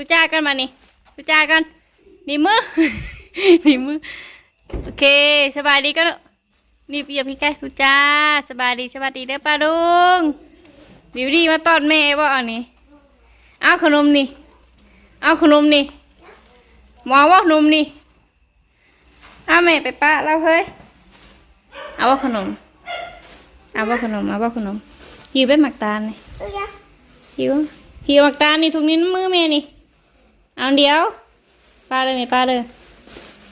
ทุจ้ากันมานี่ทุจ้ากันนี่มือ นี่มือ โอเค สบายดีก็ลูกนี่พี่พี่ไก่ทุจ้า สบายดีสบายดีเด้อป้าลุงบิวดี้มาตอนแม่บ่เอานี่เอาขนมนี่ เอาขนมนี่หมอว่าขนมนี่เอาแม่ไปป้าเราเฮ้ย เอาว่าขนม เอาว่าขนม เอาว่าขนมหิวเป็นหมักตาลนี่หิวหิวหมักตาลนี่ทุกนี้น้ำมือแม่นี่ เอาเดียวป้าเลยนี่ป้าเลย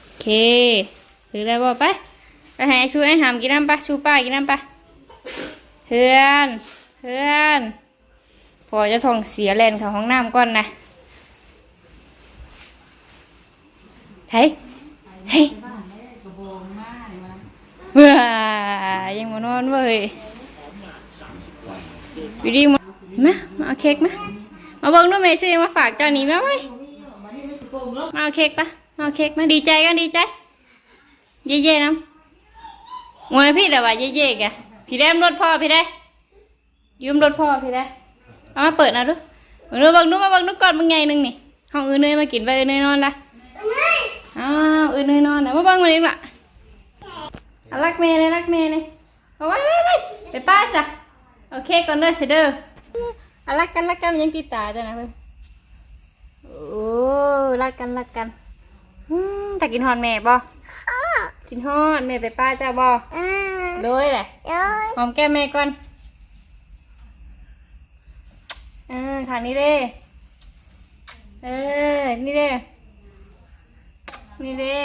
โอเคถือได้บ่ไปไปให้ชูให้หามกินน้ำปะชูป้ากินน้ำปะเพื่อนเพื่อนพอจะท้องเสียแลนเขาห้องน้ำก่อนนะเฮ้ยเฮ้ยเบื่อยังมานอนเว้ยอยู่ดีมามามาเอาเค้กมามาเบิ่งดูเมย์ซื้อมาฝากเจ้านี่มาไว้ มาเอาเค้กปะมาเอาเค้กมาดีใจกันดีใจ เย่ๆน้ำมวยพี่แต่ว่าเย่ๆแกพี่ได้มรถพ่อพี่ได้ ยืมรถพ่อพี่ได้ เอามาเปิดนะดูเบิ่งดูเบิ่งดูมาบิ่งดูก่อนมึงไงนึงนี่ห้องอื่นเนยมากินไปอื่นเนยนอนละอ้าวอื่นเนยนอนนะมาบิ่งมาเลยละรักเมย์เลยรักเมย์เลยเอาไว้ไว้ไว้ไปป้าจ้ะโอเคก่อนเด้อเสยเด้อรักกันรักกันยังติดตาจ้ะนะเพื่อน โอ้รักกันรักกันอืมแต่กินฮอนแม่บ่กินฮอดแม่ไปป้าจ้าบอเลยแหละหอมแก้มแม่ก่อนเออขานี้เด้เออ นี่เด้ นี่เด้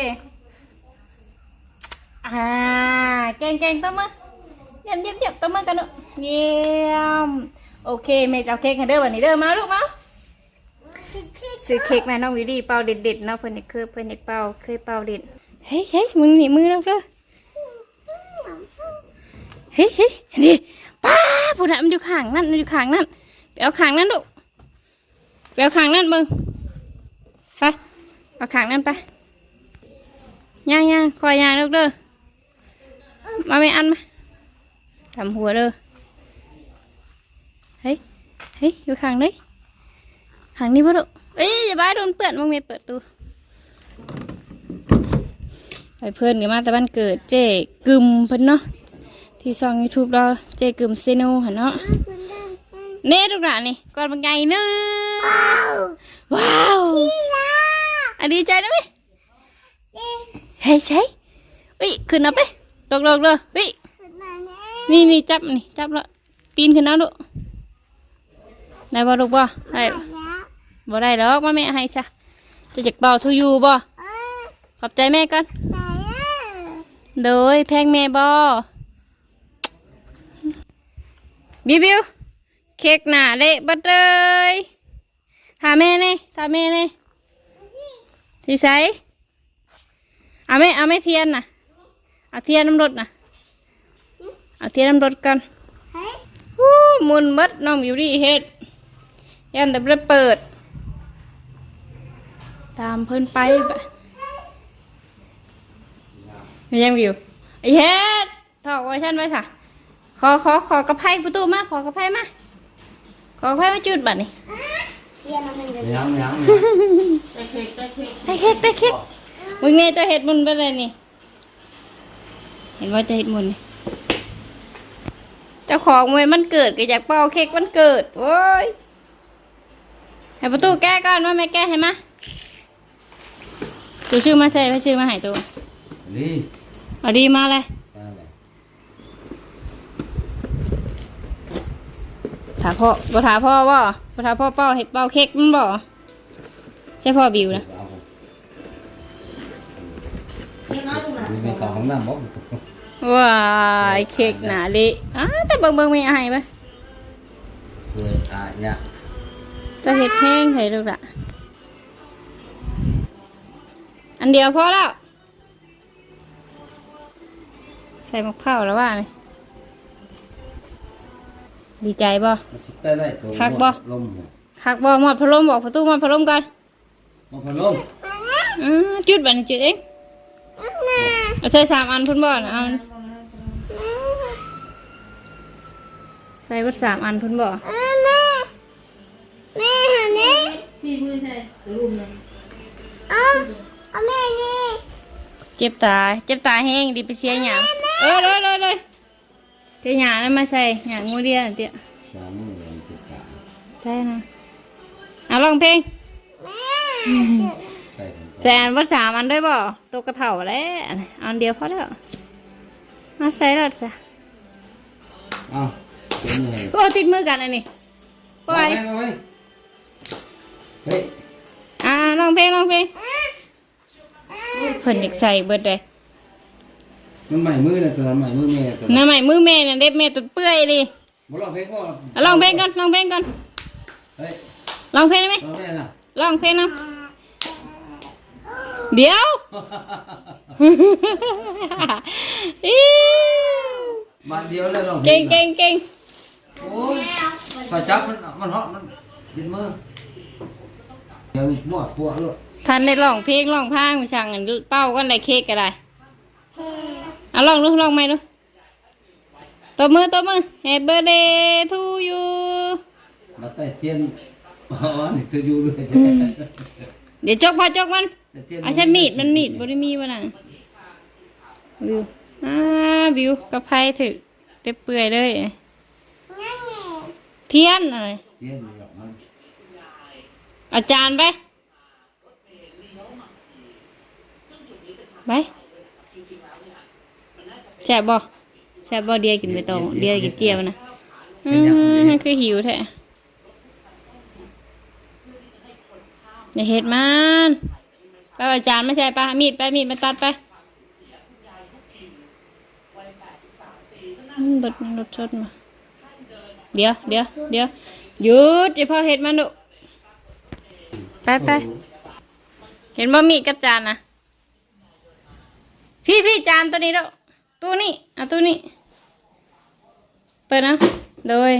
อ่าเก่งเก่งตัวมือเยี่ยมเยี่ยมเยี่ยมตัวมือกันลูกเยี่ยม โอเคแม่จะเอาเค้กให้เด้อวันนี้เด้อมาลูกมา ซื้อเค้กม่น้องวิดีเป่าเด็ดๆเนาะเพิ่นนี่คือเพิ่นนี่เป่าเคยเป่าเด็ดเฮ้ยเฮ้ยมึงหนีมือแล้วเด้อเฮ้ยเฮ้ยนี่ป้าผู้นั้นมันอยู่ข้างนั่นมันอยู่ข้างนั่นไปเอาข้างนั่นลูกไปเอาข้างนั่นมึงไปเอาข้างนั่นไปย่างย่างคอยย่างลูกเด้อมาไม่อันมาทำหัวเด้อเฮ้ยเฮ้ยอยู่ข้างนี้ข้างนี้พ่ลูก เอ้ยอย่าบ้าโดนเปื้อนมึงไม่เปิดตู้ไปเพื่อนกันมาแต่วันเกิดเจ๊กึมเพิ่นเนาะที่ซองยูทูบเราเจ๊กึมเซโนหันเนาะเน่ทุกหลานนี่ก่อนบางไงเนาะว้าวอันดีใจนะไหมเฮ้ยใช่วิขึ้นเอาไปตกลงเลยวินี่นี่จับนี่จับแล้วปีนขึ้นเอาดูได้บ่ลูกบ่ได้ บ่ได้หรอกมาแม่ให้ซะจะจักเบาทุยูบ่ขอบใจแม่ก่อนโดยแพงแม่บอบิวบิวเค้กหนาเละบัดเลยถามแม่นี่ถามแม่นี่ที่ใช้เอาแม่เอาแม่เทียนน่ะเอาเทียนน้ำรถน่ะเอาเทียนน้ำรถกันฮู้หมุนมัดน้องบิวดี้เฮ็ดยันแต่บ่เปิด ตามเพิ่นไปบะมียังวิวไอ้เฮ็ดถอกไว้ฉันไว้ค่ะ ขอขอขอกระไพประตูมาขอกระไพมาขอกระไพมาจุดบัดนี่ยังยังได้เค้กได้เค้กมึงเนี่ยจะเห็ดมุนไปเลยนี่ เห็นว่าจะเห็ดมุนนี่เจ้าของมวยมันเกิดก็อยากเป่าเค้กมันเกิดโว้ยให้ประตูแก้ก่อนว่าแม่แก้ให้มา ตัวชื่อมาใส่ไปชื่อมาให้ตัวนี่เอาดีมาเลยอะไรถามพ่อบ่ถามพ่อบ่บ่ถามพ่อเป้าเห็ดเป้าเค้กมันบ่ใช่พ่อบิวนะดูในกล่องของน้ำบอกว้ายเค้กหนาเละอ้าแต่เบิ่งเบิ่งมีอะไรปะเลยอะเนี่ยจะเห็ดแห้งให้ดูละ อันเดียวพอแล้ว ใส่มะพร้าวแล้วว่านี่ดีใจบ่ มันสิได้ได้ตัวคักบ่ ลมคักบ่หมดพัดลมบอกประตูหมดพัดลมกันมันพัดลมอือจุดบัดนจุดเองเอาใส่สามอันพุ่นบ่นะเอาใส่เบัดสามอันพุ่นบ่แม่แม่หันนี้สี่มือใช่ แเจ็บตา เจ็บตาแห้งดีไปเสียหยางเออเลยเลยเลยเสียหยางแล้วมาใส่หยางงูเดียวเตี้ยสามมือวันที่สามใช่นะอะลองเพลงใส่ผมแซนวัดสามอันด้วยบ่ตัวกระเถ่าแล้วอันเดียวพอแล้วมาใส่รถซะเอ้าเดี๋ยวมือให้ก็ติดมือกันอันนี้ปล่อยเอาไว้เฮ้ยอ่าลองเพลงลองเพลง เพิ่นอยากใส่เบิดเลยมันใหม่มือนะตัวนั้นใหม่มือแม่ตัวนั้นนั่นใหม่มือแม่น่ะเด็บแม่ตุดเปื่อยดิบ่ร้องเพลงบ่อะลองเพลงก่อนลองเพลงก่อนเฮ้ยลองเพลงได้ไหมร้องได้นะลองเพลงนะเดี๋ยวอิ๊วบาทเดียวเลยร้องเพลเก่งงเก่งเก่งโอ้ยถ้าจับมันมันเหาะมันยินมือเดี๋ยวมั่วปัวเลย ทันได้ลองเพลงลองพางไปสั่งอันเป้ากันได้เค้กก็ได้เอาลองดูลองไหมดูตัวมือตัวมือ Happy birthday to you มาแต่เทียนอ๋อนี่เธออยู่เลยเดี๋ยวจกพอจกมันแต่เทียนเอาฉันมีดมันมีดบ่ได้มีวะน่ะวิวอ่าวิวกระไพถึกเต็มเปื่อยเลยเทียนอะไรเทียนนี่หรอกมันอาจารย์ไป ไปแซ่บบ่แซ่บบ่เดียวกินไปตองเดียวกินเจียวนะอืมคือหิวแท้อย่าเฮ็ดมันไปเอาอาจารย์ไม่ใช่ปะมีดไปมีดมาตัดไปอืมรถมันรถชนมา เดี๋ยวเดี๋ยวเดี๋ยวหยุดอย่าพอเฮ็ดมันดุไปไปเห็นบ่มีดกับจานนะ พี่พี่จานตัวนี้แล้วตัวนี้เอาตัวนี้ เปิดนะโดย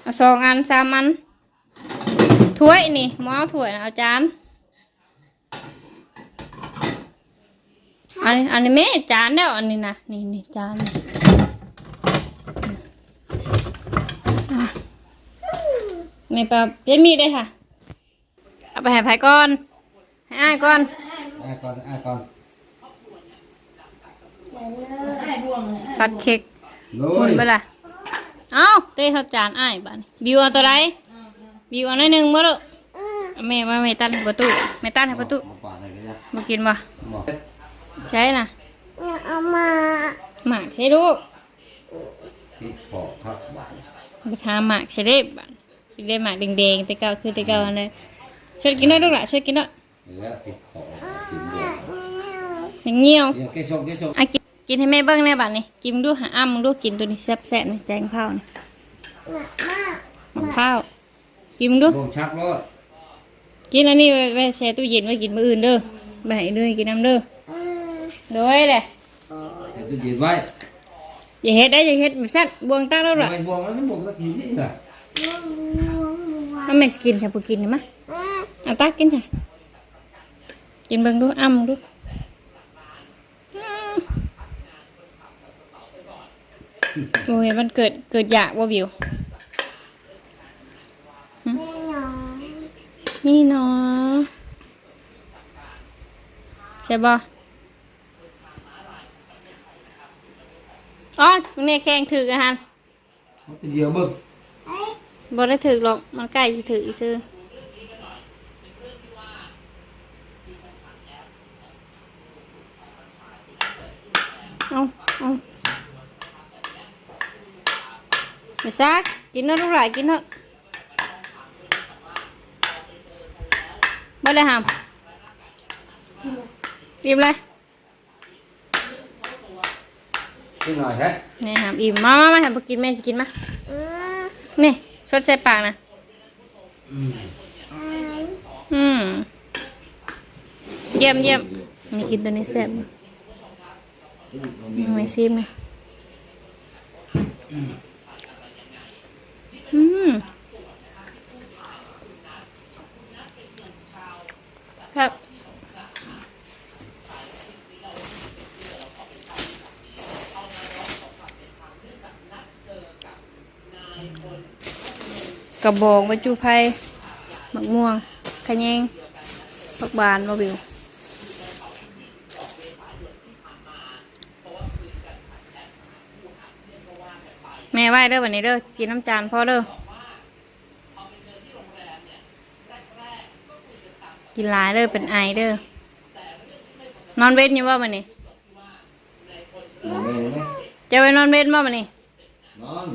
เอาสองอันสามอันถ้วยนี่หมอเอาถ้วยนะเอาจานอันอันนี้แม่จานแล้วอันนี้นะนี่นี่จานอะไม่ปะเย็นมีดเลยค่ะ เอาไปให้ไผก่อน ให้อ้ายก่อนอะก่อนอะก่อน ปัดเค้กโดหมุยนไปละเอาเต้เขาจานอ้ายบ้านบิวเอาตัวใดบิวเอาหน่อยหนึ่งบ่ลูกเอาแม่มาไม่ตันให้ประตูไม่ตันให้ประตูมาปาดอะไรกันนะมากินบ่บอกใช่น่ะเอามาหมากใช่ลูกที่ขอพักบาทไปทาหมากใช่เด้บ้านกินได้หมากแดงๆแต่เก่าคือแต่เก่าอันเลยช่วยกินได้ลูกหล่ะช่วยกินได้แล้วที่ขอสิบเดียวอย่างเงี้ยวเดี๋ยวแกชงแกชงอะ กินกินให้แม่เบิ้งแน่บ้านนี่กินดูหาอ้ำมึงดูกินตัวนี้แซ่บๆนี่แจงเผานี่มะพร้าวกินมึงดูลงชักรถกินอันนี้ไว้ไว้แช่ตู้เย็นไว้กินมื้ออื่นเด้อไปให้เด้อกินน้ำเด้อโดยแหละเดี๋ยวจะยืนไว้อย่าเฮ็ดได้อย่าเฮ็ดแบบสั้นบวงตั้งแล้วล่ะไม่บวงแล้วบวงสักทีนี่ล่ะเอาแม่สกินค่ะบ่กินนี่มะเอาตักกินค่ะกินเบิ่งดูอ้ำดูอ้าว โอ้ยมันเกิดเกิดอยากว่าวิวแม่หนอนี่เนาะใช่บ่อ๋อมึงเนี่ยแข่งถือกันฮันเอาแต่เดียวเบิ่งบ่ได้ถือหรอก มันใกล้สิถืออีซื้อเอาเอา ไม่ซักกินเนาะลูกหลานกินเนาะบ่ได้หามอิ่มเลยนิดหน่อยแค่นี่หามอิ่มมามามาหามกินแม่สิกินมาอืมนี่ชดใส่ปากนะอืมเยี่ยมเยี่ยมนี่กินตัวนี้แซ่บไม่ซิมเลยอืม ครับกระบอกบรรจุภัยหมักม่วงขะแยงพักบานบ่วิวแม่ไหว้เด้อวันนี้เด้อกินน้ำจานพ่อเด้อ กินหลายเด้อเป็นไอเด้อนอนเว้นอยู่ว่ามันนี่นอนไม่ได้จะไปนอนเว้นบ่มันนี่นอน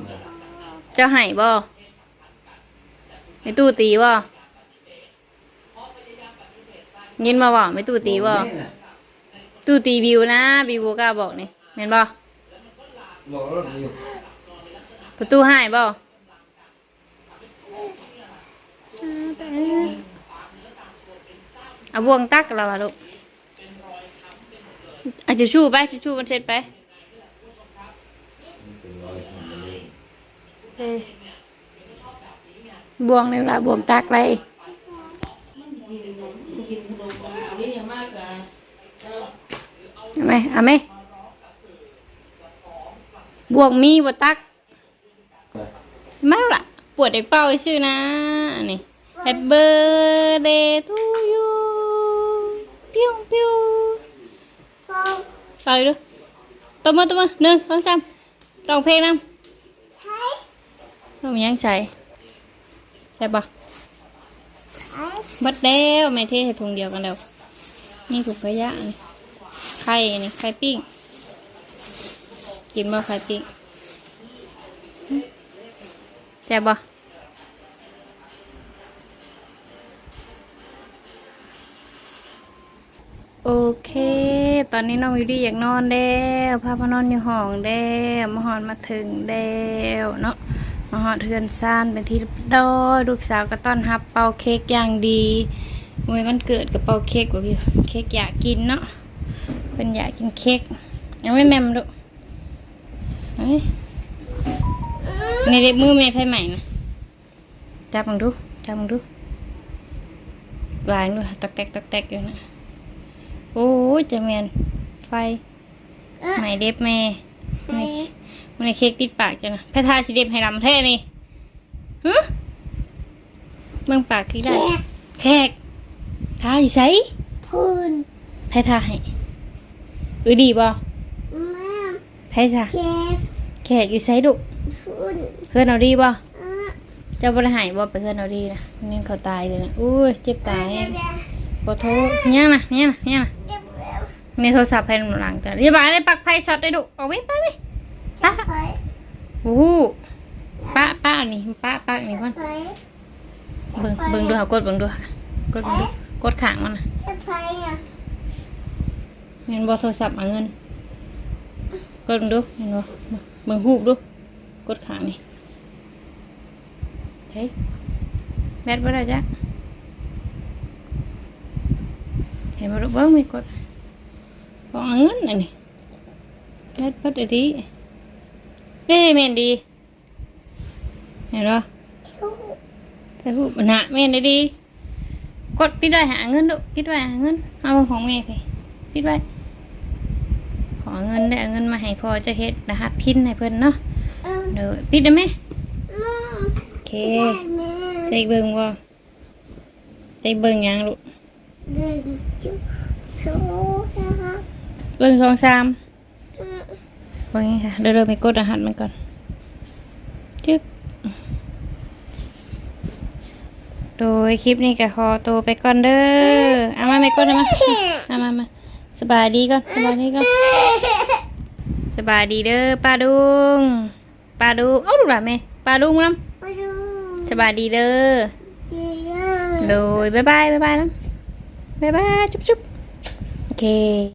เจ้าไห้บ่ไม่ตู้ตีบ่ยินมาบ่ไม่ตู้ตีบ่ตู้ตีบิวนะบิวกล้าบอกนี่เห็นบ่บอกรถอยู่ประตูหายบ่ เอาบ่วงตักเราอะลูกอาจจะชู่ไปจะชู่มันเสร็จไปบ่วงนี่ล่ะบ่วงตักเลยเอาไหมเอาไหมบวกมีบวตักมาละปวดเด็กเป้าไว้ชื่อนะนี่ Happy birthday to ปิ้วปิ้วพ่อไปดูตัวมือตัวมือหนึ่งสองสามลองเพลงนใช้ำลองยังใส่ใช่ปะใช้บัดแล้วไม่เทให้ถุงเดียวกันแล้ว นี่ถุงขยะนี่ไข่นี่ไข่ปิ้ง กินบ่ไข่ปิ้งแซ่บบ่ โอเค ตอนนี้น้องวิวดี้อยากนอนแล้วพาพานอนอยู่ห้องแล้วมาหอนมาถึงแล้วเนาะมาหอดเทือนซานเป็นที่เรียบร้อยลูกสาวก็ต้อนรับเป่าเค้กอย่างดีมวยมันเกิดกับเป่าเค้กว่าพี่เค้กอยากกินเนาะเป็นอยากกินเค้กยังไม่แมมดูเฮ้ยในเด็บมือแม่ไพ่ใหม่นะจับมึงดูจับมึงดูวางดูตอกแตกตอกแตกอยู่นะ ยจะแมนไฟไหมเด็บแม่ใช้มันในเค้กติดปากจ้ะนะแพทาสิเด็บให้ลำแท้นี่ฮึเมืองปากที่ได้แขกแขกทาอยู่ใช้พูนแพทาให้เออดีบ่มาแพทาแขกแขกอยู่ใช้ดุพูนเพื่อนเอาดีบ่อะเจ้าบ่ได้ใหายบ่ไปเพื่อนเอาดีนะนี่เขาตายเลยนะอุ้ยเจ็บตายเดี๋ยวเดี๋ยวขอโทษเนี่ยนะเนี่ยนะเนี่ยนะ เดี๋ยวเดี๋ยวในโทรศัพท์ให้หลังจ้ะอย่าบายได้ปลักไฟช็อตได้ดุเอาไว้ไปไปไปไปโอ้โหป้าป้านี่ป้าป้านี่พ่อนไปเบิ่งเบิ่งดูหากดเบิ่งดูหากดเบิ่งดูกดขางมันนะจะไปอะเงินบอโทรศัพท์เอาเงินกดเบิ่งดูเห็นบ่เบิ่งหูบดูกดขางนี่เฮ้ยแบตบ่ได้จ้ะเห็นบ่ดูเบิ่งมีกด ของเอาเงินอันนี้แบตบ่ได้ดีเด้แม่นดี เห็นบ่ชู้แต่หูปัญหาแม่ได้ดี กดปิดไว้หาเงินดูปิดไว้หาเงิน เอาเงินของแม่ไปปิดไว้ขอเงินได้เอาเงินมาให้พ่อจะเฮ็ดรหัสพินให้เพิ่นเนาะเออเดี๋ยวปิดได้ไหมอืมโอเคแม่ใจเบิ่งบ่ใจเบิ่งหยังลูก เดินชู้ชู้นะครับ เบิ่งสองสามอืมเบิ่งนี่ค่ะเดี๋ยวเราไปกดรหัสมันก่อนจึ๊กโดยคลิปนี้ก็ขอตัวไปก่อนเด้อเอามาไม่กดเอามาเอามามาสบายดีก่อนสบายดีก่อนสบายดีเด้อป้าดุงป้าดุงเอ้าดูหล่ะแม่ป้าดุงน้ไปดูำสบายดีเด้อดีเลโดยยบ๊ายบายบ๊ายบายน้ำบ๊ายบายจุ๊บจุ๊บโอเค